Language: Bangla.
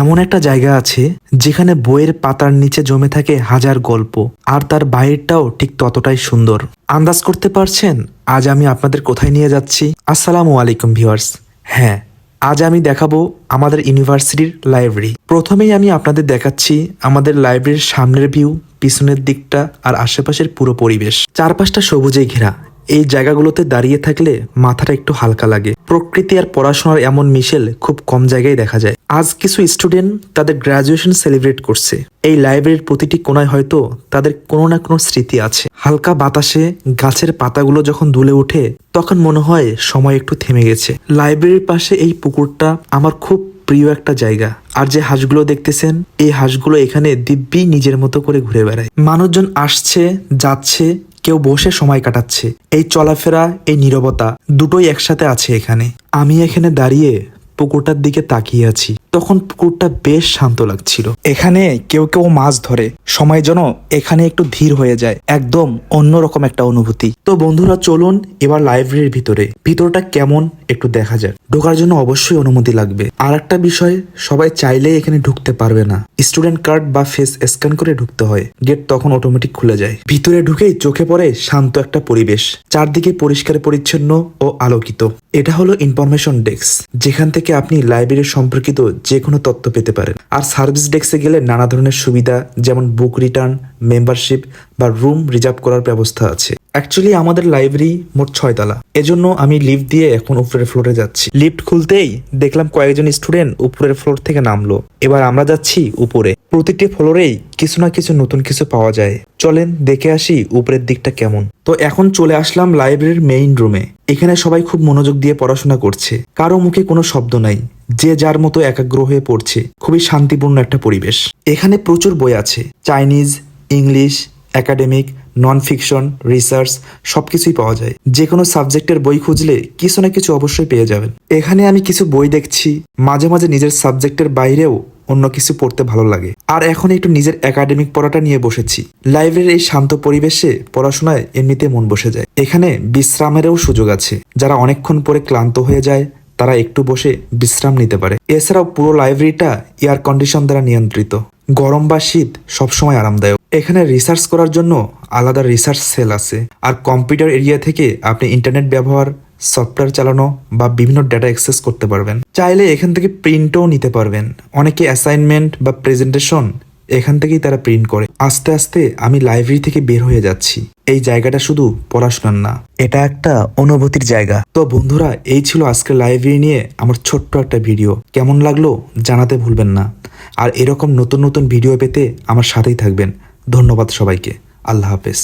এমন একটা জায়গা আছে যেখানে বইয়ের পাতার নিচে জমে থাকে হাজার গল্প, আর তার বাইরটাও ঠিক ততটাই সুন্দর। আন্দাজ করতে পারছেন? আজ আমি আপনাদের কোথায় নিয়ে যাচ্ছি? আসসালামু আলাইকুম, ভিউয়ার্স। হ্যাঁ আজ আমি দেখাবো আমাদের ইউনিভার্সিটির লাইব্রেরি। প্রথমেই আমি আপনাদের দেখাচ্ছি আমাদের লাইব্রেরির সামনের ভিউ, পিছনের দিকটা, আর আশেপাশের পুরো পরিবেশ। চারপাশটা সবুজে ঘেরা। এই জায়গাগুলোতে দাঁড়িয়ে থাকলে মাথাটা একটু হালকা লাগে। প্রকৃতি আর পড়াশোনার এমন মিশেল খুব কম জায়গায় দেখা যায়। আজ কিছু স্টুডেন্ট তাদের গ্রাজুয়েশন সেলিব্রেট করছে। এই লাইব্রেরির প্রতিটি কোনায় হয়তো তাদের কোনো না কোনো স্মৃতি আছে। হালকা বাতাসে গাছের পাতাগুলো যখন দুলে ওঠে, তখন মনে হয় সময় একটু থেমে গেছে। লাইব্রেরির পাশে এই পুকুরটা আমার খুব প্রিয় একটা জায়গা। আর যে হাঁসগুলো দেখতেছেন, এই হাঁসগুলো এখানে দিব্যি নিজের মতো করে ঘুরে বেড়ায়। মানুষজন আসছে, যাচ্ছে কেউ বসে সময় কাটাচ্ছে। এই চলাফেরা, এই নিরবতা, দুটোই একসাথে আছে এখানে। আমি এখানে দাঁড়িয়ে পুকুরটার দিকে তাকিয়ে আছি। তখন পুকুরটা বেশ শান্ত লাগছিল। এখানে কেউ কেউ মাছ ধরে। সময় যেন এখানে একটু ধীর হয়ে যায়। একদম অন্যরকম একটা অনুভূতি। তো বন্ধুরা, চলুন এবার লাইব্রেরির ভিতরে। ভিতরটা কেমন একটু দেখা যাক। ঢোকার জন্য অবশ্যই অনুমতি লাগবে। আর একটা বিষয়, সবাই চাইলেই এখানে ঢুকতে পারবে না। স্টুডেন্ট কার্ড বা ফেস স্ক্যান করে ঢুকতে হয়। গেট তখন অটোমেটিক খুলে যায়। ভিতরে ঢুকেই চোখে পড়ে শান্ত একটা পরিবেশ। চারদিকে পরিষ্কার, পরিচ্ছন্ন ও আলোকিত। এটা হলো ইনফরমেশন ডেস্ক যেখান থেকে আপনি লাইব্রেরি সম্পর্কিত যে কোনো তথ্য পেতে পারেন। আর সার্ভিস ডেস্কে গেলে নানা ধরনের সুবিধা, যেমন বুক রিটার্ন মেম্বারশিপ বা রুম রিজার্ভ করার ব্যবস্থা আছে। অ্যাকচুয়ালি আমাদের লাইব্রেরি মোট ছয়তলা এজন্য আমি লিফট দিয়ে এখন উপরের ফ্লোরে যাচ্ছি। লিফট খুলতেই দেখলাম কয়েকজন স্টুডেন্ট উপরের ফ্লোর থেকে নামলো। এবার আমরা যাচ্ছি উপরে। প্রতিটি ফ্লোরেই কিছু না কিছু নতুন কিছু পাওয়া যায়। চলেন দেখে আসি উপরের দিকটা কেমন। তো এখন চলে আসলাম লাইব্রেরির মেইন রুমে। এখানে সবাই খুব মনোযোগ দিয়ে পড়াশোনা করছে। কারও মুখে কোনো শব্দ নাই। যে যার মতো একাগ্র হয়ে পড়ছে। খুবই শান্তিপূর্ণ একটা পরিবেশ। এখানে প্রচুর বই আছে। Chinese, English academic non fiction research সবকিছুই পাওয়া যায়। যে কোনো সাবজেক্টের বই খুঁজলে কিছু না কিছু অবশ্যই পেয়ে যাবেন। এখানে আমি কিছু বই দেখছি, মাঝে মাঝে নিজের সাবজেক্টের বাইরেও অন্য কিছু পড়তে ভালো লাগে। আর এখন একটু নিজের একাডেমিক পড়াটা নিয়ে বসেছি। লাইব্রেরির এই শান্ত পরিবেশে পড়াশোনায় এমনিতে মন বসে যায়। এখানে বিশ্রামেরও সুযোগ আছে। যারা অনেকক্ষণ পরে ক্লান্ত হয়ে যায়, তারা একটু বসে বিশ্রাম নিতে পারে। এছাড়াও পুরো লাইব্রেরিটা এয়ার কন্ডিশন দ্বারা নিয়ন্ত্রিত। গরম বা শীত সবসময় আরামদায়ক। এখানে রিসার্চ করার জন্য আলাদা রিসার্চ সেল আছে। আর কম্পিউটার এরিয়া থেকে আপনি ইন্টারনেট ব্যবহার সফটওয়্যার চালানো বা বিভিন্ন ডেটা অ্যাক্সেস করতে পারবেন। চাইলে এখান থেকে প্রিন্টও নিতে পারবেন। অনেকে অ্যাসাইনমেন্ট বা প্রেজেন্টেশন এখান থেকেই তারা প্রিন্ট করে। আস্তে আস্তে আমি লাইব্রেরি থেকে বের হয়ে যাচ্ছি। এই জায়গাটা শুধু পড়াশোনার না, এটা একটা অনুভূতির জায়গা। তো বন্ধুরা, এই ছিল আজকের লাইব্রেরি নিয়ে আমার ছোট্ট একটা ভিডিও কেমন লাগল জানাতে ভুলবেন না। আর এরকম নতুন নতুন ভিডিও পেতে আমার সাথেই থাকবেন। ধন্যবাদ সবাইকে। আল্লাহ হাফেজ।